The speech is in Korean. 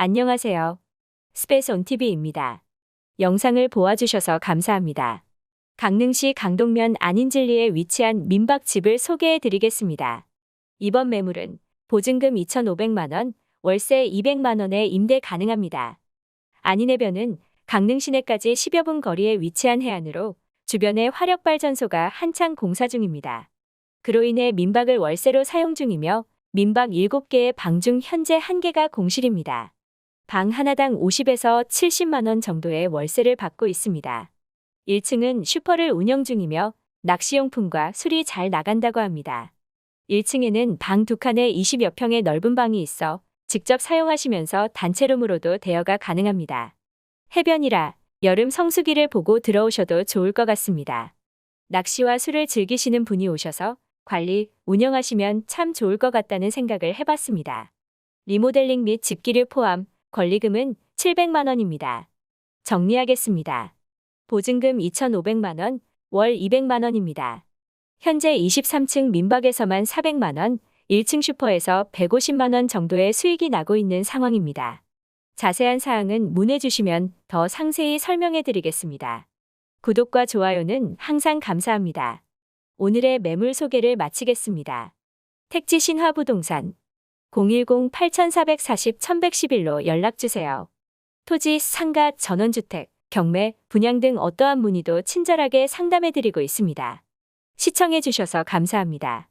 안녕하세요. 스페이스 온TV입니다. 영상을 보아주셔서 감사합니다. 강릉시 강동면 안인진리에 위치한 민박집을 소개해 드리겠습니다. 이번 매물은 보증금 2,500만원, 월세 200만원에 임대 가능합니다. 안인해변은 강릉 시내까지 10여 분 거리에 위치한 해안으로 주변에 화력발전소가 한창 공사 중입니다. 그로 인해 민박을 월세로 사용 중이며 민박 7개의 방 중 현재 1개가 공실입니다. 방 하나당 50에서 70만원 정도의 월세를 받고 있습니다. 1층은 슈퍼를 운영 중이며 낚시용품과 술이 잘 나간다고 합니다. 1층에는 방 두 칸에 20여 평의 넓은 방이 있어 직접 사용하시면서 단체룸으로도 대여가 가능합니다. 해변이라 여름 성수기를 보고 들어오셔도 좋을 것 같습니다. 낚시와 술을 즐기시는 분이 오셔서 관리, 운영하시면 참 좋을 것 같다는 생각을 해봤습니다. 리모델링 및 집기를 포함 권리금은 700만 원입니다. 정리하겠습니다. 보증금 2,500만 원, 월 200만 원입니다. 현재 23층 민박에서만 400만 원, 1층 슈퍼에서 150만 원 정도의 수익이 나고 있는 상황입니다. 자세한 사항은 문의 주시면 더 상세히 설명해 드리겠습니다. 구독과 좋아요는 항상 감사합니다. 오늘의 매물 소개를 마치겠습니다. 택지 신화부동산 010-8440-1111로 연락주세요. 토지, 상가, 전원주택, 경매, 분양 등 어떠한 문의도 친절하게 상담해드리고 있습니다. 시청해주셔서 감사합니다.